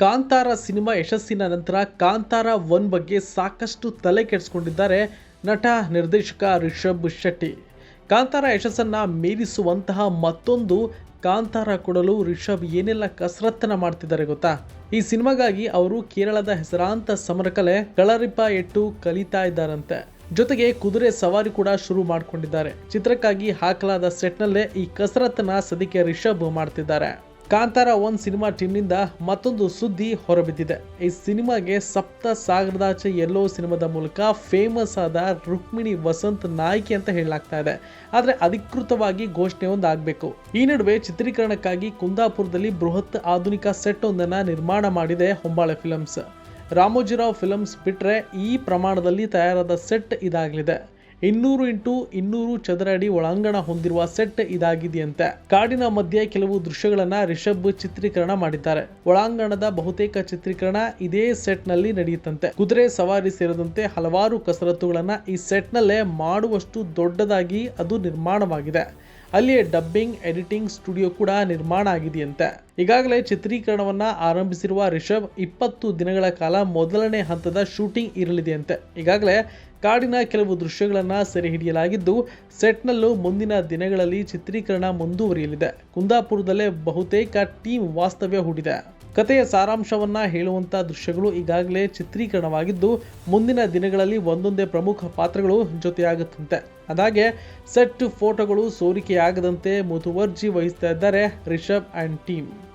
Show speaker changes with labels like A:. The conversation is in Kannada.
A: ಕಾಂತಾರ ಸಿನಿಮಾ ಯಶಸ್ಸಿನ ನಂತರ ಕಾಂತಾರ ಒನ್ ಬಗ್ಗೆ ಸಾಕಷ್ಟು ತಲೆ ಕೆಡಿಸ್ಕೊಂಡಿದ್ದಾರೆ ನಟ ನಿರ್ದೇಶಕ ರಿಷಬ್ ಶೆಟ್ಟಿ. ಕಾಂತಾರ ಯಶಸ್ಸನ್ನು ಮೀರಿಸುವಂತಹ ಮತ್ತೊಂದು ಕಾಂತಾರ ಕೊಡಲು ರಿಷಬ್ ಏನೆಲ್ಲ ಕಸರತ್ತನ್ನು ಮಾಡ್ತಿದ್ದಾರೆ ಗೊತ್ತಾ? ಈ ಸಿನಿಮಾಗಾಗಿ ಅವರು ಕೇರಳದ ಹೆಸರಾಂತ ಸಮರಕಲೆ ಕಳರಿಪ ಎಟ್ಟು ಕಲಿತಾ ಇದ್ದಾರಂತೆ. ಜೊತೆಗೆ ಕುದುರೆ ಸವಾರಿ ಕೂಡ ಶುರು ಮಾಡಿಕೊಂಡಿದ್ದಾರೆ. ಚಿತ್ರಕ್ಕಾಗಿ ಹಾಕಲಾದ ಸೆಟ್ನಲ್ಲೇ ಈ ಕಸರತ್ತನ್ನ ಸದ್ಯಕ್ಕೆ ರಿಷಬ್ ಮಾಡ್ತಿದ್ದಾರೆ. ಕಾಂತಾರ ಒನ್ ಸಿನಿಮಾ ಟೀಮ್ನಿಂದ ಮತ್ತೊಂದು ಸುದ್ದಿ ಹೊರಬಿದ್ದಿದೆ. ಈ ಸಿನಿಮಾಗೆ ಸಪ್ತ ಸಾಗರದಾಚೆ ಎಲ್ಲೋ ಸಿನಿಮಾದ ಮೂಲಕ ಫೇಮಸ್ ಆದ ರುಕ್ಮಿಣಿ ವಸಂತ್ ನಾಯಕಿ ಅಂತ ಹೇಳಲಾಗ್ತಾ ಇದೆ. ಆದರೆ ಅಧಿಕೃತವಾಗಿ ಘೋಷಣೆ ಒಂದು ಆಗಬೇಕು. ಈ ನಡುವೆ ಚಿತ್ರೀಕರಣಕ್ಕಾಗಿ ಕುಂದಾಪುರದಲ್ಲಿ ಬೃಹತ್ ಆಧುನಿಕ ಸೆಟ್ ಒಂದನ್ನು ನಿರ್ಮಾಣ ಮಾಡಿದೆ ಹೊಂಬಾಳೆ ಫಿಲಮ್ಸ್ ರಾಮೋಜಿರಾವ್ ಫಿಲಮ್ಸ್ ಬಿಟ್ರೆ ಈ ಪ್ರಮಾಣದಲ್ಲಿ ತಯಾರಾದ ಸೆಟ್ ಇದಾಗಲಿದೆ. ಇನ್ನೂರು ಇಂಟು ಇನ್ನೂರು ಚದರ ಅಡಿ ಒಳಾಂಗಣ ಹೊಂದಿರುವ ಸೆಟ್ ಇದಾಗಿದೆಯಂತೆ. ಕಾಡಿನ ಮಧ್ಯೆ ಕೆಲವು ದೃಶ್ಯಗಳನ್ನ ರಿಷಬ್ ಚಿತ್ರೀಕರಣ ಮಾಡಿದ್ದಾರೆ. ಒಳಾಂಗಣದ ಬಹುತೇಕ ಚಿತ್ರೀಕರಣ ಇದೇ ಸೆಟ್ನಲ್ಲಿ ನಡೆಯುತ್ತಂತೆ. ಕುದುರೆ ಸವಾರಿ ಸೇರಿದಂತೆ ಹಲವಾರು ಕಸರತ್ತುಗಳನ್ನ ಈ ಸೆಟ್ ನಲ್ಲೇ ಮಾಡುವಷ್ಟು ದೊಡ್ಡದಾಗಿ ಅದು ನಿರ್ಮಾಣವಾಗಿದೆ. ಅಲ್ಲಿಯೇ ಡಬ್ಬಿಂಗ್, ಎಡಿಟಿಂಗ್ ಸ್ಟುಡಿಯೋ ಕೂಡ ನಿರ್ಮಾಣ ಆಗಿದೆಯಂತೆ. ಈಗಾಗಲೇ ಚಿತ್ರೀಕರಣವನ್ನ ಆರಂಭಿಸಿರುವ ರಿಷಬ್ ಇಪ್ಪತ್ತು ದಿನಗಳ ಕಾಲ ಮೊದಲನೇ ಹಂತದ ಶೂಟಿಂಗ್ ಇರಲಿದೆಯಂತೆ. ಈಗಾಗಲೇ ಕಾಡಿನ ಕೆಲವು ದೃಶ್ಯಗಳನ್ನ ಸೆರೆ ಹಿಡಿಯಲಾಗಿದ್ದು, ಸೆಟ್ನಲ್ಲೂ ಮುಂದಿನ ದಿನಗಳಲ್ಲಿ ಚಿತ್ರೀಕರಣ ಮುಂದುವರಿಯಲಿದೆ. ಕುಂದಾಪುರದಲ್ಲೇ ಬಹುತೇಕ ಟೀಮ್ ವಾಸ್ತವ್ಯ ಹೂಡಿದೆ. ಕಥೆಯ ಸಾರಾಂಶವನ್ನ ಹೇಳುವಂತ ದೃಶ್ಯಗಳು ಈಗಾಗಲೇ ಚಿತ್ರೀಕರಣವಾಗಿದ್ದು, ಮುಂದಿನ ದಿನಗಳಲ್ಲಿ ಒಂದೊಂದೇ ಪ್ರಮುಖ ಪಾತ್ರಗಳು ಜೊತೆಯಾಗುತ್ತಂತೆ. ಅದಾಗೆ ಸೆಟ್ ಫೋಟೋಗಳು ಸೋರಿಕೆಯಾಗದಂತೆ ಮುತುವರ್ಜಿ ವಹಿಸ್ತಾ ಇದ್ದಾರೆ ರಿಷಬ್ ಆ್ಯಂಡ್ ಟೀಮ್.